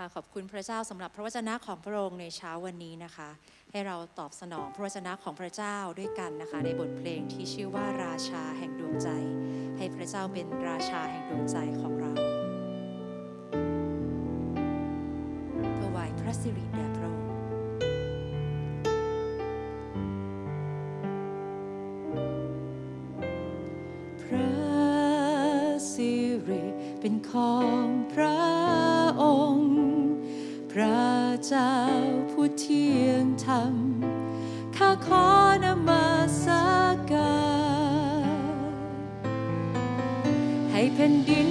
ค่ะขอบคุณพระเจ้าสำหรับพระวจนะของพระองค์ในเช้าวันนี้นะคะ ให้เราตอบสนองพระวจนะของพระเจ้าด้วยกันนะคะ ในบทเพลงที่ชื่อว่าราชาแห่งดวงใจ ให้พระเจ้าเป็นราชาแห่งดวงใจของเราถวายพระสิริแด่พระองค์พระสิริเป็นของพระองค์ พระเจ้าผู้เที่ยงธรรม ข้าขอนมาสักการให้แผ่นดิน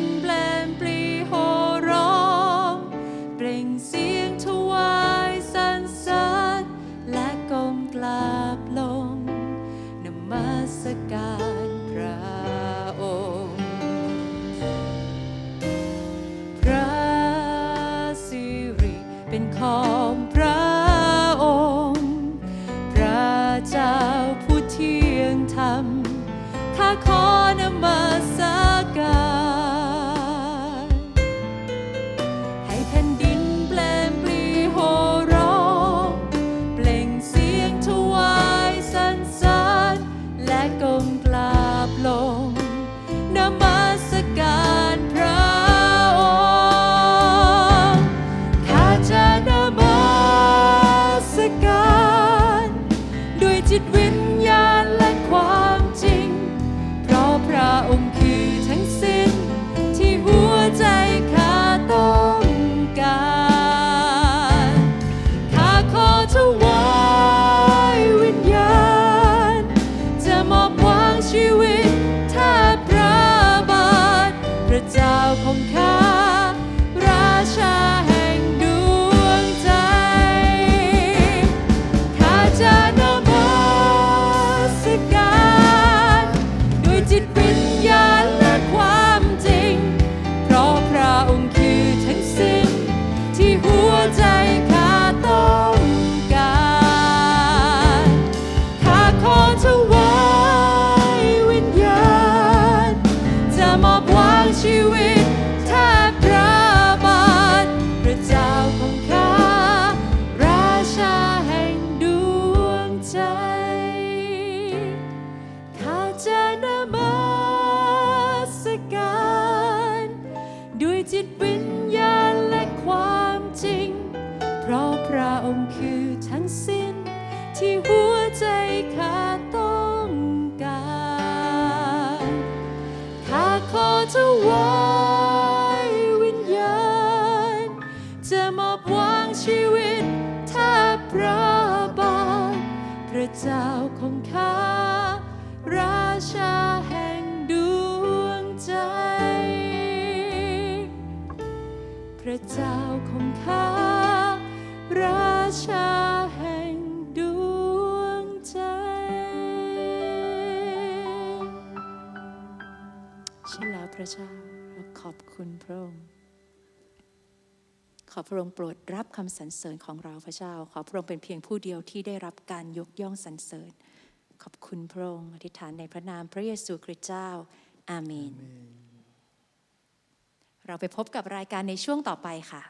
วิญญาณและความจริง เพราะพระองค์คือทั้งสิ้น ที่หัวใจข้าต้องการข้าขอถวายวิญญาณ จะมอบวางชีวิตแทบพระบาทพระเจ้าของข้าราชา ระเจ้าของข้าราชาแห่งดวงใจ ใช่แล้วพระเจ้าเราขอบคุณพระองค์ขอพระองค์โปรดรับคำสรรเสริญของเราพระเจ้า ขอพระองค์เป็นเพียงผู้เดียวที่ได้รับการยกย่องสรรเสริญ ขอบคุณพระองค์อธิษฐานในพระนามพระเยซูคริสต์เจ้า อาเมน เราไปพบกับรายการในช่วงต่อไปค่ะ